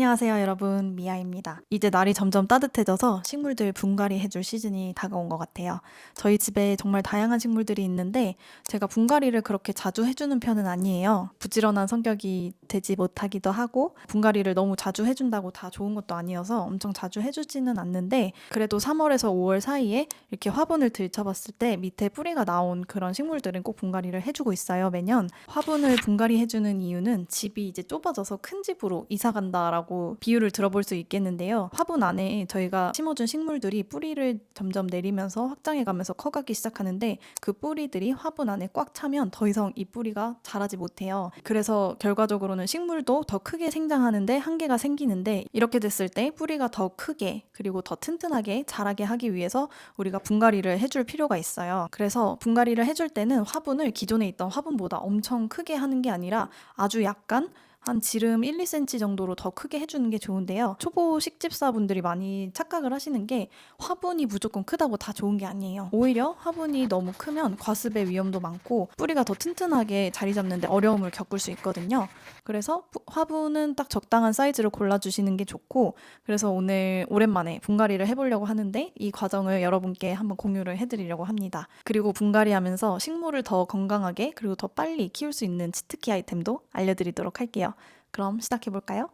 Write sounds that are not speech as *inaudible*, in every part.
안녕하세요, 여러분. 미아입니다. 이제 날이 점점 따뜻해져서 식물들 분갈이 해줄 시즌이 다가온 것 같아요. 저희 집에 정말 다양한 식물들이 있는데 제가 분갈이를 그렇게 자주 해주는 편은 아니에요. 부지런한 성격이 되지 못하기도 하고 분갈이를 너무 자주 해준다고 다 좋은 것도 아니어서 엄청 자주 해주지는 않는데 그래도 3월에서 5월 사이에 이렇게 화분을 들춰봤을 때 밑에 뿌리가 나온 그런 식물들은 꼭 분갈이를 해주고 있어요, 매년. 화분을 분갈이 해주는 이유는 집이 이제 좁아져서 큰 집으로 이사 간다라고 비유를 들어볼 수 있겠는데요. 화분 안에 저희가 심어준 식물들이 뿌리를 점점 내리면서 확장해가면서 커가기 시작하는데 그 뿌리들이 화분 안에 꽉 차면 더 이상 이 뿌리가 자라지 못해요. 그래서 결과적으로는 식물도 더 크게 생장하는데 한계가 생기는데 이렇게 됐을 때 뿌리가 더 크게 그리고 더 튼튼하게 자라게 하기 위해서 우리가 분갈이를 해줄 필요가 있어요. 그래서 분갈이를 해줄 때는 화분을 기존에 있던 화분보다 엄청 크게 하는 게 아니라 아주 약간 한 지름 1, 2cm 정도로 더 크게 해주는 게 좋은데요. 초보 식집사분들이 많이 착각을 하시는 게 화분이 무조건 크다고 다 좋은 게 아니에요. 오히려 화분이 너무 크면 과습의 위험도 많고 뿌리가 더 튼튼하게 자리 잡는데 어려움을 겪을 수 있거든요. 그래서 부- 화분은 딱 적당한 사이즈를 골라주시는 게 좋고 그래서 오늘 오랜만에 분갈이를 해보려고 하는데 이 과정을 여러분께 한번 공유를 해드리려고 합니다. 그리고 분갈이 하면서 식물을 더 건강하게 그리고 더 빨리 키울 수 있는 치트키 아이템도 알려드리도록 할게요. 그럼 시작해 볼까요?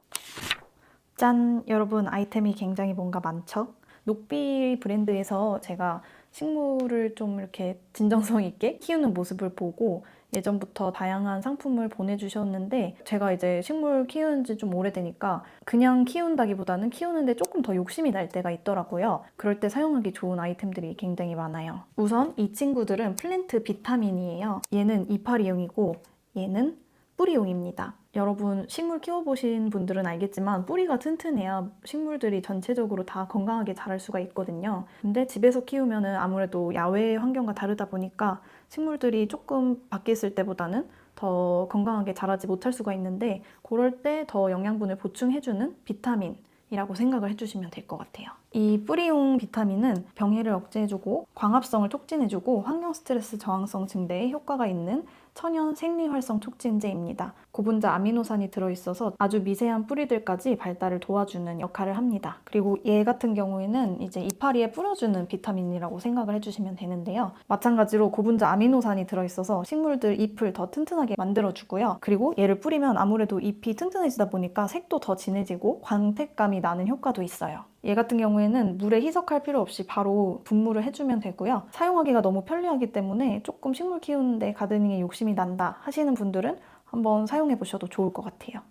짠! 여러분 아이템이 굉장히 뭔가 많죠? 녹비 브랜드에서 제가 식물을 좀 이렇게 진정성 있게 키우는 모습을 보고 예전부터 다양한 상품을 보내주셨는데 제가 이제 식물 키우는 지 좀 오래되니까 그냥 키운다기보다는 키우는데 조금 더 욕심이 날 때가 있더라고요. 그럴 때 사용하기 좋은 아이템들이 굉장히 많아요. 우선 이 친구들은 플랜트 비타민이에요. 얘는 이파리용이고 얘는 뿌리용입니다. 여러분 식물 키워보신 분들은 알겠지만 뿌리가 튼튼해야 식물들이 전체적으로 다 건강하게 자랄 수가 있거든요. 근데 집에서 키우면은 아무래도 야외 환경과 다르다 보니까 식물들이 조금 밖에 있을 때보다는 더 건강하게 자라지 못할 수가 있는데 그럴 때 더 영양분을 보충해주는 비타민 이라고 생각을 해주시면 될 것 같아요. 이 뿌리용 비타민은 병해를 억제해주고 광합성을 촉진해주고 환경 스트레스 저항성 증대에 효과가 있는 천연 생리활성 촉진제입니다. 고분자 아미노산이 들어있어서 아주 미세한 뿌리들까지 발달을 도와주는 역할을 합니다. 그리고 얘 같은 경우에는 이제 이파리에 뿌려주는 비타민이라고 생각을 해주시면 되는데요. 마찬가지로 고분자 아미노산이 들어있어서 식물들 잎을 더 튼튼하게 만들어주고요. 그리고 얘를 뿌리면 아무래도 잎이 튼튼해지다 보니까 색도 더 진해지고 광택감이 나는 효과도 있어요. 얘 같은 경우에는 물에 희석할 필요 없이 바로 분무를 해주면 되고요. 사용하기가 너무 편리하기 때문에 조금 식물 키우는데 가드닝에 욕심이 난다 하시는 분들은 한번 사용해 보셔도 좋을 것 같아요.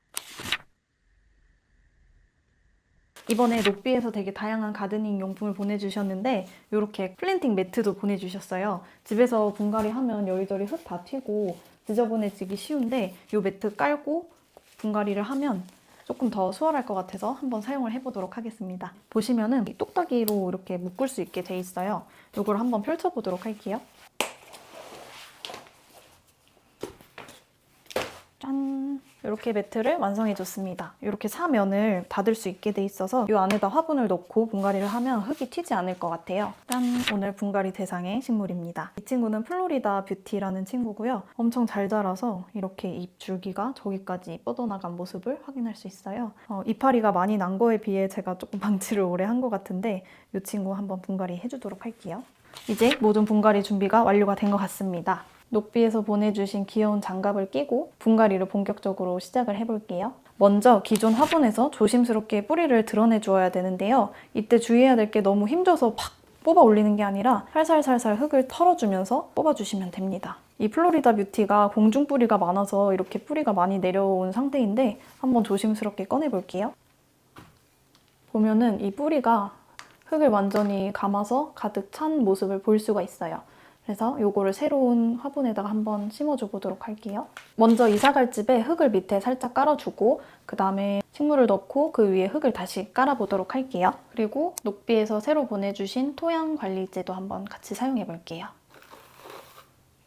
이번에 녹비에서 되게 다양한 가드닝 용품을 보내주셨는데 이렇게 플랜팅 매트도 보내주셨어요. 집에서 분갈이 하면 여기저기 흙다 튀고 지저분해지기 쉬운데 이 매트 깔고 분갈이를 하면 조금 더 수월할 것 같아서 한번 사용을 해보도록 하겠습니다. 보시면은 이 똑딱이로 이렇게 묶을 수 있게 돼 있어요. 이걸 한번 펼쳐보도록 할게요. 짠! 이렇게 매트를 완성해 줬습니다. 이렇게 사면을 닫을 수 있게 돼 있어서 이 안에다 화분을 넣고 분갈이를 하면 흙이 튀지 않을 것 같아요. 짠! 오늘 분갈이 대상의 식물입니다. 이 친구는 플로리다 뷰티라는 친구고요. 엄청 잘 자라서 이렇게 잎 줄기가 저기까지 뻗어나간 모습을 확인할 수 있어요. 어, 이파리가 많이 난 거에 비해 제가 조금 *laughs* 방치를 오래 한 것 같은데 이 친구 한번 분갈이 해주도록 할게요. 이제 모든 분갈이 준비가 완료가 된 것 같습니다. 녹비에서 보내주신 귀여운 장갑을 끼고 분갈이를 본격적으로 시작을 해볼게요. 먼저 기존 화분에서 조심스럽게 뿌리를 드러내 주어야 되는데요. 이때 주의해야 될 게 너무 힘줘서 팍 뽑아 올리는 게 아니라 살살살살 흙을 털어주면서 뽑아주시면 됩니다. 이 플로리다 뷰티가 공중 뿌리가 많아서 이렇게 뿌리가 많이 내려온 상태인데 한번 조심스럽게 꺼내 볼게요. 보면은 이 뿌리가 흙을 완전히 감아서 가득 찬 모습을 볼 수가 있어요. 그래서 요거를 새로운 화분에다가 한번 심어줘 보도록 할게요. 먼저 이사갈 집에 흙을 밑에 살짝 깔아주고 그 다음에 식물을 넣고 그 위에 흙을 다시 깔아보도록 할게요. 그리고 녹비에서 새로 보내주신 토양 관리제도 한번 같이 사용해 볼게요.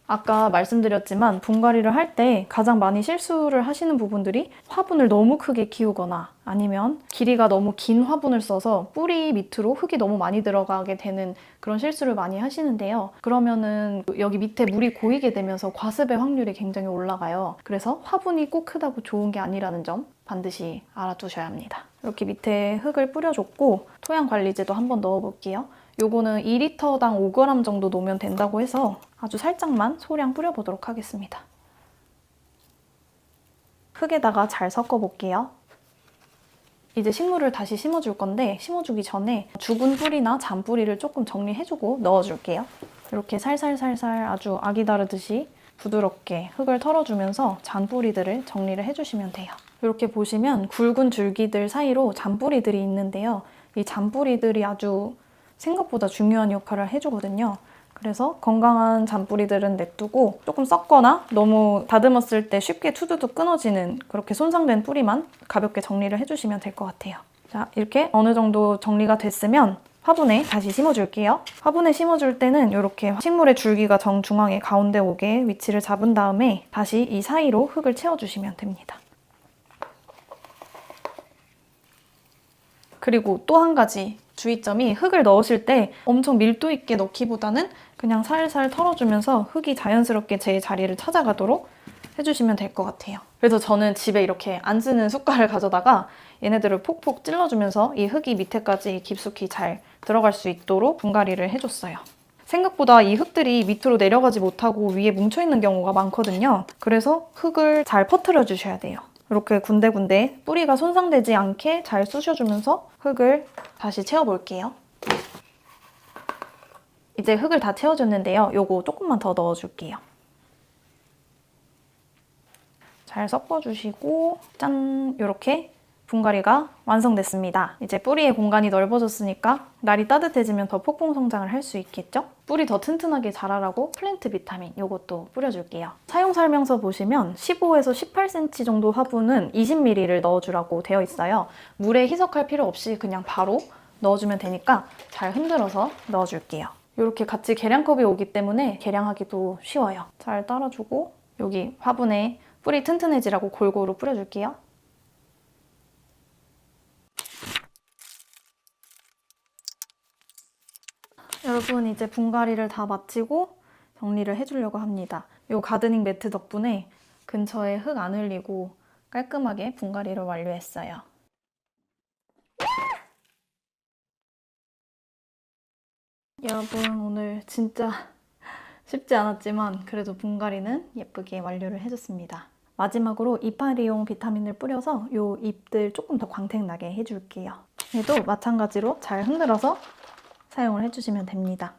아까 말씀드렸지만 분갈이를 할 때 가장 많이 실수를 하시는 부분들이 화분을 너무 크게 키우거나 아니면 길이가 너무 긴 화분을 써서 뿌리 밑으로 흙이 너무 많이 들어가게 되는 그런 실수를 많이 하시는데요. 그러면은 여기 밑에 물이 고이게 되면서 과습의 확률이 굉장히 올라가요. 그래서 화분이 꼭 크다고 좋은 게 아니라는 점 반드시 알아두셔야 합니다. 이렇게 밑에 흙을 뿌려줬고 토양 관리제도 한번 넣어볼게요. 요거는 2리터당 5g 정도 놓으면 된다고 해서 아주 살짝만 소량 뿌려보도록 하겠습니다. 흙에다가 잘 섞어볼게요. 이제 식물을 다시 심어줄 건데 심어주기 전에 죽은 뿌리나 잔뿌리를 조금 정리해주고 넣어줄게요. 이렇게 살살살살 아주 아기 다루듯이 부드럽게 흙을 털어주면서 잔뿌리들을 정리를 해주시면 돼요. 이렇게 보시면 굵은 줄기들 사이로 잔뿌리들이 있는데요. 이 잔뿌리들이 아주 생각보다 중요한 역할을 해주거든요. 그래서 건강한 잔뿌리들은 냅두고 조금 썩거나 너무 다듬었을 때 쉽게 투두둑 끊어지는 그렇게 손상된 뿌리만 가볍게 정리를 해주시면 될 것 같아요. 자, 이렇게 어느 정도 정리가 됐으면 화분에 다시 심어줄게요. 화분에 심어줄 때는 이렇게 식물의 줄기가 정중앙에 가운데 오게 위치를 잡은 다음에 다시 이 사이로 흙을 채워주시면 됩니다. 그리고 또 한 가지 주의점이 흙을 넣으실 때 엄청 밀도 있게 넣기보다는 그냥 살살 털어주면서 흙이 자연스럽게 제 자리를 찾아가도록 해주시면 될 것 같아요. 그래서 저는 집에 이렇게 안 쓰는 숟갈을 가져다가 얘네들을 폭폭 찔러주면서 이 흙이 밑에까지 깊숙이 잘 들어갈 수 있도록 분갈이를 해줬어요. 생각보다 이 흙들이 밑으로 내려가지 못하고 위에 뭉쳐있는 경우가 많거든요. 그래서 흙을 잘 퍼뜨려 주셔야 돼요. 이렇게 군데군데 뿌리가 손상되지 않게 잘 쑤셔주면서 흙을 다시 채워볼게요. 이제 흙을 다 채워줬는데요. 요거 조금만 더 넣어줄게요. 잘 섞어주시고 짠! 이렇게 분갈이가 완성됐습니다. 이제 뿌리의 공간이 넓어졌으니까 날이 따뜻해지면 더 폭풍 성장을 할 수 있겠죠? 뿌리 더 튼튼하게 자라라고 플랜트 비타민 이것도 뿌려줄게요. 사용 설명서 보시면 15에서 18cm 정도 화분은 20ml를 넣어주라고 되어 있어요. 물에 희석할 필요 없이 그냥 바로 넣어주면 되니까 잘 흔들어서 넣어줄게요. 이렇게 같이 계량컵이 오기 때문에 계량하기도 쉬워요. 잘 따라주고 여기 화분에 뿌리 튼튼해지라고 골고루 뿌려줄게요. 여러분 이제 분갈이를 다 마치고 정리를 해주려고 합니다. 이 가드닝 매트 덕분에 근처에 흙 안 흘리고 깔끔하게 분갈이를 완료했어요. 여러분 오늘 진짜 쉽지 않았지만 그래도 분갈이는 예쁘게 완료를 해줬습니다. 마지막으로 이파리용 비타민을 뿌려서 이 잎들 조금 더 광택 나게 해줄게요. 얘도 마찬가지로 잘 흔들어서 사용을 해주시면 됩니다.